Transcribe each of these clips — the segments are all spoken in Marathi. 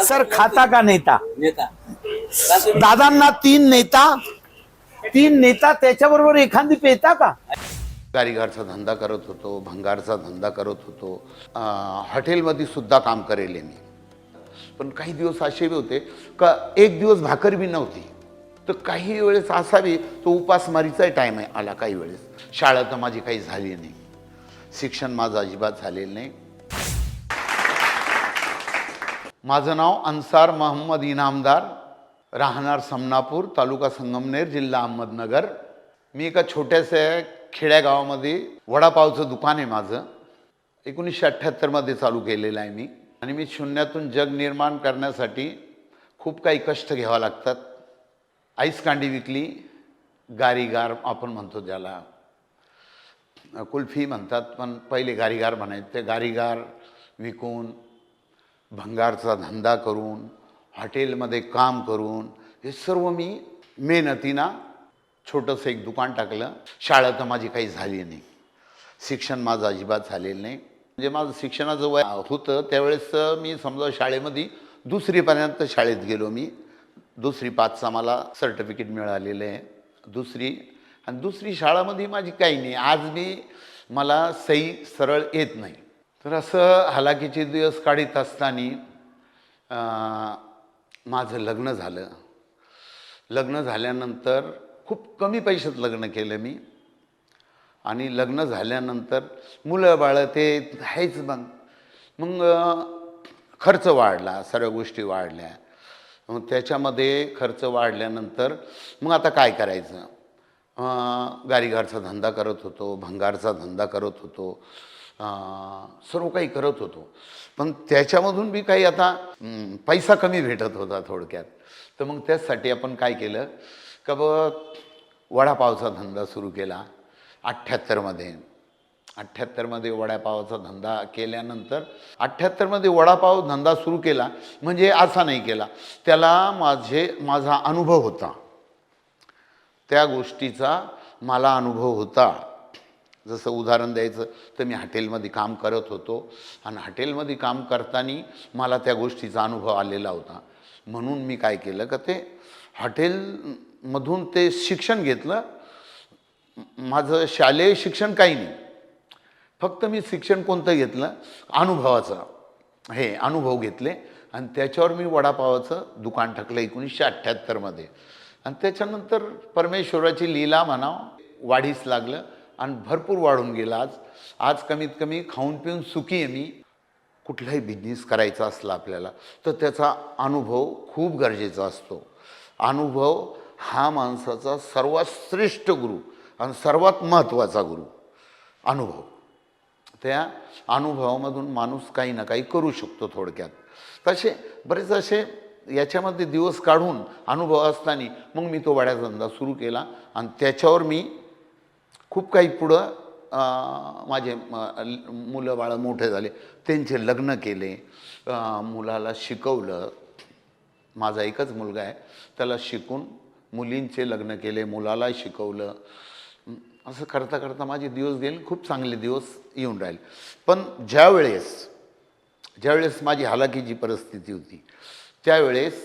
सर खाता का नेता? नेता. दादांना तीन नेता तीन नेता त्याच्याबरोबर एखादी पेता का? कारीगरचा धंदा करत होतो भंगारचा धंदा करत होतो. अं, हॉटेलमध्ये सुद्धा काम करेल मी. पण काही दिवस असे बी होते का एक दिवस भाकर बी नव्हती. तर काही वेळेस असावी तो उपासमारीचाही टाईम आहे आला काही वेळेस. शाळा तर माझी काही झाली नाही. शिक्षण माझं अजिबात झालेलं नाही. माझं नाव अन्सार मोहम्मद इनामदार राहणार समनापूर तालुका संगमनेर जिल्हा अहमदनगर. मी एका छोट्याशा खेड्यागावामध्ये वडापावचं दुकान आहे माझं. एकोणीसशे अठ्ठ्याहत्तरमध्ये चालू केलेलं आहे मी. आणि मी शून्यातून जग निर्माण करण्यासाठी खूप काही कष्ट घ्यावं लागतात. आईस कांडी विकली गारीगार आपण म्हणतो ज्याला. कुल्फी म्हणतात पण पहिले गारीगार म्हणायचे. ते गारीगार विकून भंगारचा धंदा करून हॉटेलमध्ये काम करून हे सर्व मी मेहनतीनं छोटंसं एक दुकान टाकलं. शाळा तर माझी काही झाली नाही. शिक्षण माझं अजिबात झालेलं नाही. म्हणजे माझं शिक्षणाचं वय होतं त्यावेळेस मी समजा शाळेमध्ये दुसरीपर्यंत शाळेत गेलो मी. दुसरी पाचचा मला सर्टिफिकेट मिळालेलं आहे. दुसरी आणि दुसरी शाळामध्ये माझी काही नाही. आज मी मला सही सरळ येत नाही. तर असं हालाकीचे दिवस काढीत असताना माझं लग्न झालं. लग्न झाल्यानंतर खूप कमी पैशात लग्न केलं मी. आणि लग्न झाल्यानंतर मुलं बाळं ते आहेच मग. मग खर्च वाढला सर्व गोष्टी वाढल्या. मग त्याच्यामध्ये खर्च वाढल्यानंतर मग आता काय करायचं? गारीगारचा धंदा करत होतो भंगारचा धंदा करत होतो. सर्व काही करत होतो. पण त्याच्यामधून बी काही आता पैसा कमी भेटत होता थोडक्यात. तर मग त्याचसाठी आपण काय केलं? का ब वडापावचा धंदा सुरू केला. अठ्ठ्याहत्तरमध्ये. अठ्ठ्याहत्तरमध्ये वडापावचा धंदा केल्यानंतर अठ्ठ्याहत्तरमध्ये वडापाव धंदा सुरू केला. म्हणजे असा नाही केला. त्याला माझे माझा अनुभव होता. त्या गोष्टीचा मला अनुभव होता. जसं उदाहरण द्यायचं तर मी हॉटेलमध्ये काम करत होतो. आणि हॉटेलमध्ये काम करताना मला त्या गोष्टीचा अनुभव आलेला होता. म्हणून मी काय केलं का ते हॉटेलमधून ते शिक्षण घेतलं. माझं शालेय शिक्षण काही नाही. फक्त मी शिक्षण कोणतं घेतलं? अनुभवाचं. हे अनुभव घेतले. आणि त्याच्यावर मी वडापावाचं दुकान टाकलं एकोणीसशे अठ्ठ्याहत्तरमध्ये. आणि त्याच्यानंतर परमेश्वराची लीला म्हणाव वाढीस लागलं. आणि भरपूर वाढून गेला. आज आज कमीत कमी खाऊन पिऊन सुखी आहे मी. कुठलाही बिझनेस करायचा असला आपल्याला तर त्याचा अनुभव खूप गरजेचा असतो. अनुभव हा माणसाचा सर्वात श्रेष्ठ गुरु आणि सर्वात महत्त्वाचा गुरु. अनुभव. त्या अनुभवामधून माणूस काही ना काही करू शकतो थोडक्यात. तसे बरेच असे याच्यामध्ये दिवस काढून अनुभव असताना मग मी तो वड्याचा धंदा सुरू केला आणि त्याच्यावर मी खूप काही पुढं माझे मुलं बाळं मोठे झाले त्यांचे लग्न केले मुलाला शिकवलं. माझा एकच मुलगा आहे त्याला शिकून मुलींचे लग्न केले मुलाला शिकवलं. असं करता करता माझे दिवस गेले खूप चांगले दिवस येऊन राहिले. पण ज्यावेळेस ज्यावेळेस माझी हालाकीची परिस्थिती होती त्यावेळेस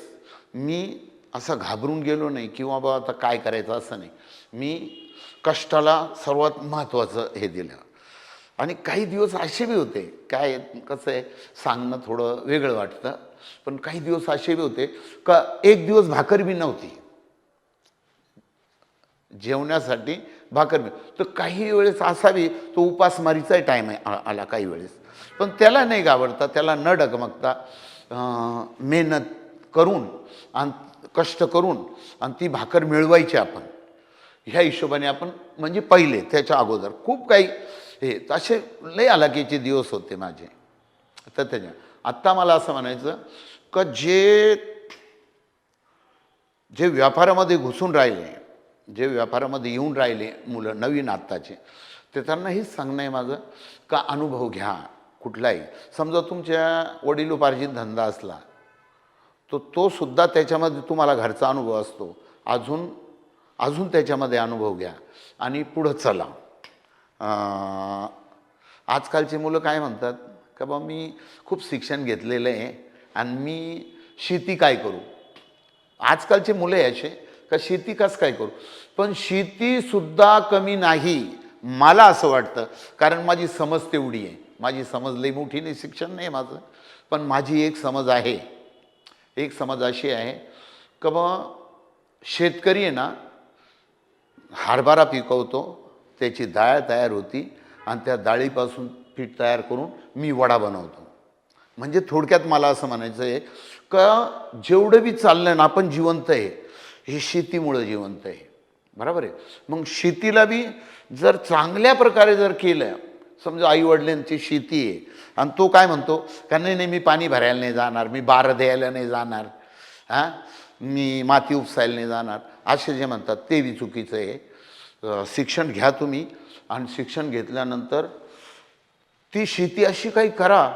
मी असं घाबरून गेलो नाही किंवा बाबा आता काय करायचं असं नाही. मी कष्टाला सर्वात महत्त्वाचं हे दिलं आणि काही दिवस असे बी होते काय कसं आहे सांगणं थोडं वेगळं वाटतं पण काही दिवस असे बी होते का एक दिवस भाकर बी नव्हती. जेवण्यासाठी भाकर बी तर काही वेळेस असावी तो उपासमारीचाही टाईम आहे आला काही वेळेस. पण त्याला नाही घाबरता त्याला न डगमगता मेहनत करून आणि कष्ट करून आणि ती भाकर मिळवायची आपण. ह्या हिशोबाने आपण म्हणजे पहिले त्याच्या अगोदर. खूप काही हे असे लय आलाकीचे दिवस होते माझे. तर त्याच्या आत्ता मला असं म्हणायचं का जे जे व्यापारामध्ये घुसून राहिले जे व्यापारामध्ये येऊन राहिले मुलं नवीन आत्ताचे ते त्यांना हेच सांगणं आहे माझं का अनुभव घ्या कुठलाही. समजा तुमच्या वडिलोपार्जित धंदा असला तो तो सुद्धा त्याच्यामध्ये तुम्हाला घरचा अनुभव असतो. अजून अजून त्याच्यामध्ये अनुभव घ्या. आणि पुढं चला. आजकालची मुलं काय म्हणतात? का बा मी खूप शिक्षण घेतलेलं आहे आणि मी शेती काय करू? आजकालचे मुलं आहे असे का शेती कसं काय करू? पण शेतीसुद्धा कमी नाही मला असं वाटतं. कारण माझी समज तेवढी आहे. माझी समज लई मोठी नाही शिक्षण नाही माझं. पण माझी एक समज आहे. एक समज अशी आहे. का बा शेतकरी आहे ना हरभरा पिकवतो त्याची डाळ तयार होती आणि त्या डाळीपासून पीठ तयार करून मी वडा बनवतो. म्हणजे थोडक्यात मला असं म्हणायचं आहे का जेवढं बी चाललं ना आपण जिवंत आहे हे शेतीमुळं जिवंत आहे. बरोबर आहे? मग शेतीला बी जर चांगल्या प्रकारे जर केलं समजा आईवडिलांची शेती आहे आणि तो काय म्हणतो का नाही नाही मी पाणी भरायला नाही जाणार मी बारं द्यायला नाही जाणार हां? मी माती उपसायला नाही जाणार. असे जे म्हणतात ते बी चुकीचं आहे. शिक्षण घ्या तुम्ही. आणि शिक्षण घेतल्यानंतर ती शेती अशी काही करा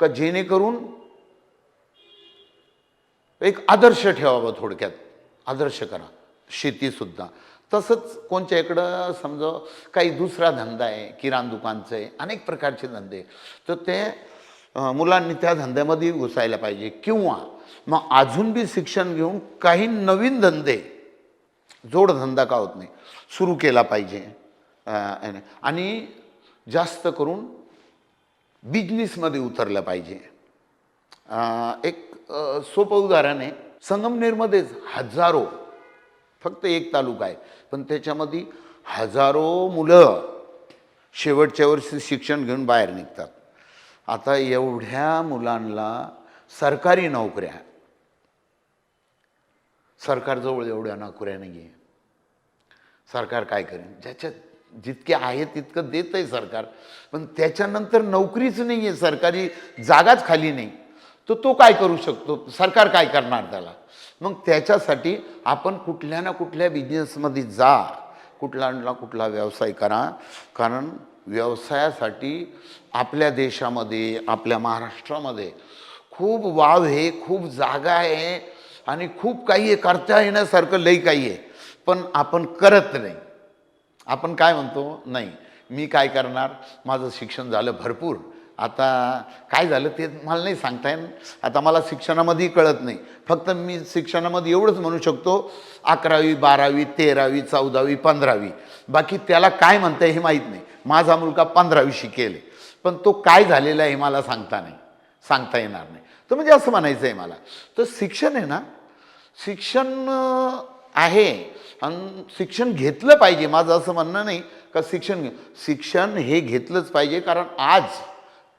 का जेणेकरून एक आदर्श ठेवावा थोडक्यात. आदर्श करा. शेतीसुद्धा तसंच कोणच्या इकडं समजा काही दुसरा धंदा आहे किराण दुकानचं आहे अनेक प्रकारचे धंदे तर ते मुलांनी त्या धंद्यामध्ये घुसायला पाहिजे. किंवा मग अजून बी शिक्षण घेऊन काही नवीन धंदे जोडधंदा का होत नाही? सुरू केला पाहिजे. आणि जास्त करून बिझनेसमध्ये उतरलं पाहिजे. एक सोपं उदाहरण आहे. संगमनेरमध्येच हजारो फक्त एक तालुका आहे पण त्याच्यामध्ये हजारो मुलं शेवटच्या वर्षी शिक्षण घेऊन बाहेर निघतात. आता एवढ्या मुलांना सरकारी नोकऱ्या सरकारजवळ एवढ्या नोकऱ्या नाही आहे सरकार काय करेन? ज्याच्यात जितके आहे तितकं देत आहे सरकार. पण त्याच्यानंतर नोकरीच नाही आहे सरकारी जागाच खाली नाही. तर तो काय करू शकतो? सरकार काय करणार त्याला? मग त्याच्यासाठी आपण कुठल्या ना कुठल्या बिझनेसमध्ये जा. कुठला ना कुठला व्यवसाय करा. कारण व्यवसायासाठी आपल्या देशामध्ये आपल्या महाराष्ट्रामध्ये खूप वाव आहे खूप जागा आहे. आणि खूप काही आहे करता येण्यासारखं लई काही आहे. पण आपण करत नाही. आपण काय म्हणतो? नाही. मी काय करणार? माझं शिक्षण झालं भरपूर. आता काय झालं ते मला नाही सांगता येईल आता मला शिक्षणामध्येही कळत नाही. फक्त मी शिक्षणामध्ये एवढंच म्हणू शकतो अकरावी बारावी तेरावी चौदावी पंधरावी. बाकी त्याला काय म्हणतं हे माहीत नाही. माझा मुलगा पंधरावी शिकेल पण तो काय झालेला आहे हे मला सांगता नाही. सांगता येणार नाही. तर म्हणजे असं म्हणायचं आहे मला. तर शिक्षण आहे ना शिक्षण आहे. आणि शिक्षण घेतलं पाहिजे. माझं असं म्हणणं नाही का शिक्षण घे. शिक्षण हे घेतलंच पाहिजे कारण आज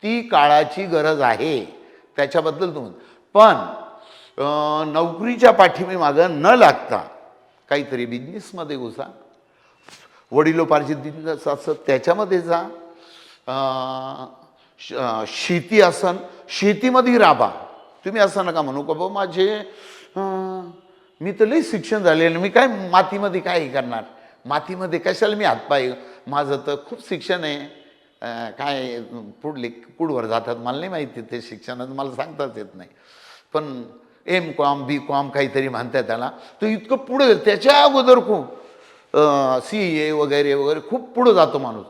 ती काळाची गरज आहे. त्याच्याबद्दल तुम्ही पण नोकरीच्या पाठीमी मागं न लागता काहीतरी बिझनेसमध्ये घुसा. वडिलोपार्जित बिझनेस असं त्याच्यामध्ये जा. शेती असन शेतीमध्ये राबा. तुम्ही असं नका म्हणू का बाबा माझे मी तर लई शिक्षण झालेलं मी काय मातीमध्ये काय हे करणार? मातीमध्ये कशाला मी हातपाय माझं तर खूप शिक्षण आहे. काय पुढले पुढवर जातात मला नाही माहिती ते शिक्षणात मला सांगताच येत नाही. पण एम कॉम बी कॉम काहीतरी म्हणतात त्याला. तर इतकं पुढे त्याच्या अगोदर खूप सी ए वगैरे वगैरे खूप पुढं जातो माणूस.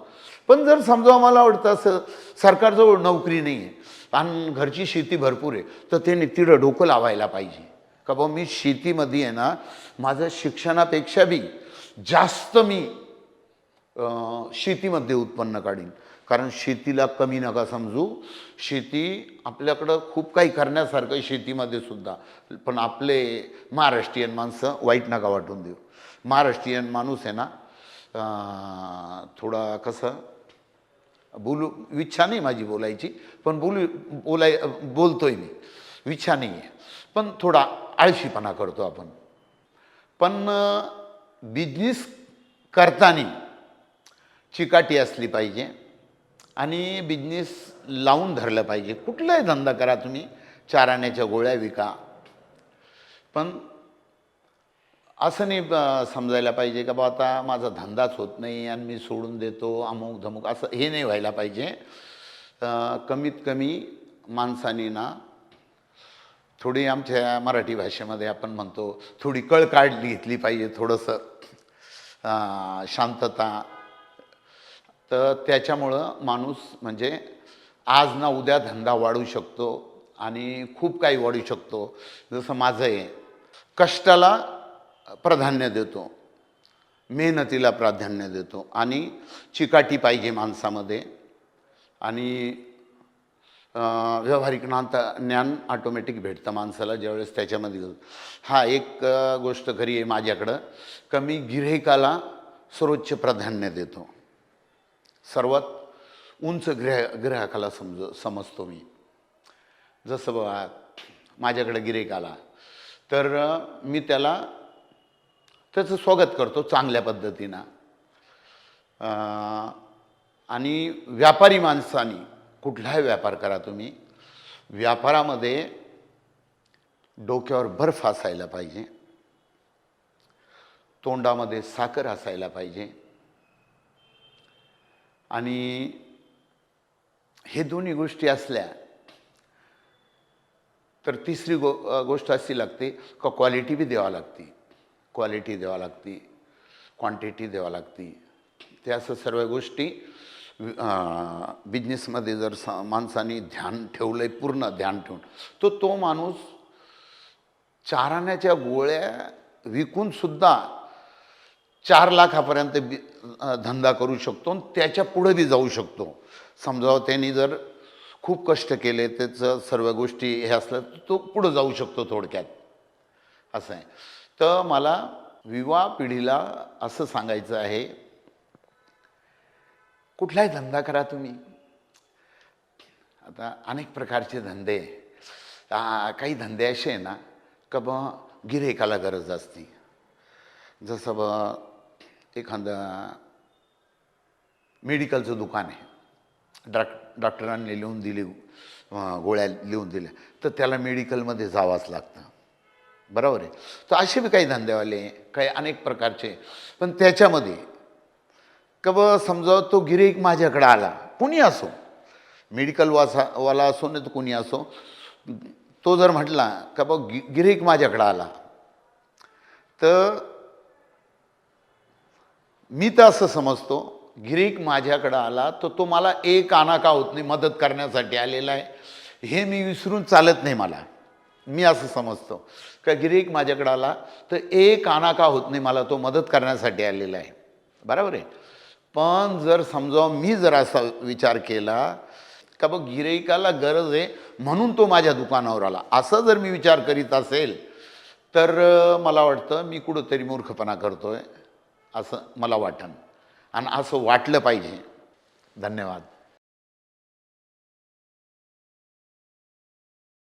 पण जर समजा आम्हाला आवडतं असं सरकारजवळ नोकरी नाही आहे आणि घरची शेती भरपूर आहे तर ते नितीडं डोकं लावायला पाहिजे. का बा मी शेतीमध्ये आहे ना माझं शिक्षणापेक्षा बी जास्त मी शेतीमध्ये उत्पन्न काढीन. कारण शेतीला कमी नका समजू. शेती आपल्याकडं खूप काही करण्यासारखं आहे शेतीमध्ये सुद्धा. पण आपले महाराष्ट्रीयन माणसं वाईट नका वाटून देऊ. महाराष्ट्रीयन माणूस आहे ना थोडा कसं बोलू इच्छा नाही माझी बोलायची पण बोलू बोलाय बोलतोय मी. इच्छा नाही आहे पण थोडा आळशीपणा करतो आपण. पण बिझनेस करताना चिकाटी असली पाहिजे आणि बिझनेस लावून धरलं पाहिजे. कुठलाही धंदा करा तुम्ही चाराण्याच्या गोळ्या विका. पण असं नाही समजायला पाहिजे का बा आता माझा धंदाच होत नाही आणि मी सोडून देतो अमुक धमुक असं हे नाही व्हायला पाहिजे. कमीत कमी माणसाने ना थोडी आमच्या मराठी भाषेमध्ये आपण म्हणतो थोडी कळ काढली घेतली पाहिजे थोडंसं. शांतता. तर त्याच्यामुळं माणूस म्हणजे आज ना उद्या धंदा वाढू शकतो आणि खूप काही वाढू शकतो. जसं माझं आहे कष्टाला प्राधान्य देतो. मेहनतीला प्राधान्य देतो. आणि चिकाटी पाहिजे माणसामध्ये. आणि व्यावहारिक नाता ज्ञान ऑटोमॅटिक भेटतं माणसाला ज्यावेळेस त्याच्यामध्ये हा एक गोष्ट खरी आहे माझ्याकडं. का मी गिऱ्हाईकाला सर्वोच्च प्राधान्य देतो. सर्वात उंच ग्रह ग्राहकाला समज समजतो मी. जसं बघा माझ्याकडे गिऱ्हाईक आला. तर मी त्याला त्याचं स्वागत करतो चांगल्या पद्धतीनं. आणि व्यापारी माणसानी कुठलाही व्यापार करा तुम्ही व्यापारामध्ये डोक्यावर बर्फ असायला पाहिजे. तोंडामध्ये साखर असायला पाहिजे. आणि हे दोन्ही गोष्टी असल्या तर तिसरी गो गोष्ट अशी लागते का क्वालिटी बी द्यावा लागते. क्वालिटी द्यावा लागती क्वांटिटी द्यावा लागती. ते असं सर्व गोष्टी बिझनेसमध्ये जर स माणसाने ध्यान ठेवलं आहे पूर्ण ध्यान ठेवून तो तो माणूस चाराण्याच्या गोळ्या विकूनसुद्धा चार लाखापर्यंत बी धंदा करू शकतो आणि त्याच्या पुढे बी जाऊ शकतो. समजा हो, त्यांनी जर खूप कष्ट केले त्याचं सर्व गोष्टी हे असलं तर तो पुढं जाऊ शकतो थोडक्यात. असं आहे. तर मला विवाह पिढीला असं सांगायचं आहे. कुठलाही धंदा करा तुम्ही. आता अनेक प्रकारचे धंदे. काही धंदे असे आहे ना का ब गिरेकाला गरज असते. जसं ब एखादं मेडिकलचं दुकान आहे. डॉक डॉक्टरांनी लिहून दिली गोळ्या लिहून दिल्या तर त्याला मेडिकलमध्ये जावंच लागतं. बरोबर आहे. तर असे बी काही धंदेवाले काही अनेक प्रकारचे. पण त्याच्यामध्ये का ब समजा तो गिरेक माझ्याकडे आला कुणी असो मेडिकल वासा वाला असो नाही तर कुणी असो तो जर म्हटला का बा गि गिरेक माझ्याकडे आला तर मी तर असं समजतो गिरीक माझ्याकडं आला तर तो मला एक आना का होत नाही मदत करण्यासाठी आलेला आहे. हे मी विसरून चालत नाही मला. मी असं समजतो. का गिरीक माझ्याकडं आला तर एक आना का होत नाही मला तो मदत करण्यासाठी आलेला आहे. बरोबर आहे? पण जर समजा मी जर असा विचार केला का बघ गिराईकाला गरज आहे म्हणून तो माझ्या दुकानावर आला. असं जर मी विचार करीत असेल तर मला वाटतं मी कुठंतरी मूर्खपणा करतो आहे असं मला वाटन. आणि असं वाटलं पाहिजे. धन्यवाद.